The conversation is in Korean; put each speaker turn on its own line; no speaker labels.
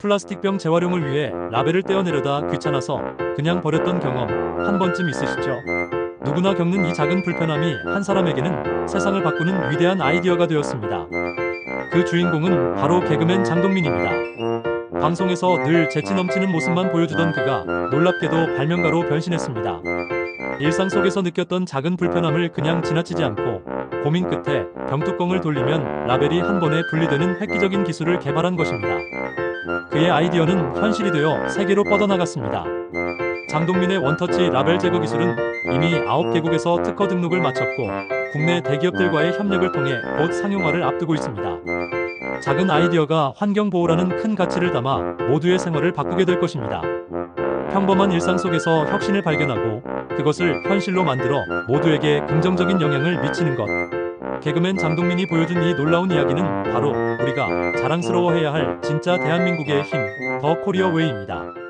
플라스틱병 재활용을 위해 라벨을 떼어내려다 귀찮아서 그냥 버렸던 경험 한 번쯤 있으시죠? 누구나 겪는 이 작은 불편함이 한 사람에게는 세상을 바꾸는 위대한 아이디어가 되었습니다. 그 주인공은 바로 개그맨 장동민입니다. 방송에서 늘 재치 넘치는 모습만 보여주던 그가 놀랍게도 발명가로 변신했습니다. 일상 속에서 느꼈던 작은 불편함을 그냥 지나치지 않고 고민 끝에 병뚜껑을 돌리면 라벨이 한 번에 분리되는 획기적인 기술을 개발한 것입니다. 그의 아이디어는 현실이 되어 세계로 뻗어나갔습니다. 장동민의 원터치 라벨 제거 기술은 이미 9개국에서 특허 등록을 마쳤고 국내 대기업들과의 협력을 통해 곧 상용화를 앞두고 있습니다. 작은 아이디어가 환경 보호라는 큰 가치를 담아 모두의 생활을 바꾸게 될 것입니다. 평범한 일상 속에서 혁신을 발견하고 그것을 현실로 만들어 모두에게 긍정적인 영향을 미치는 것. 개그맨 장동민이 보여준 이 놀라운 이야기는 바로 우리가 자랑스러워해야 할 진짜 대한민국의 힘, 더 코리어 웨이입니다.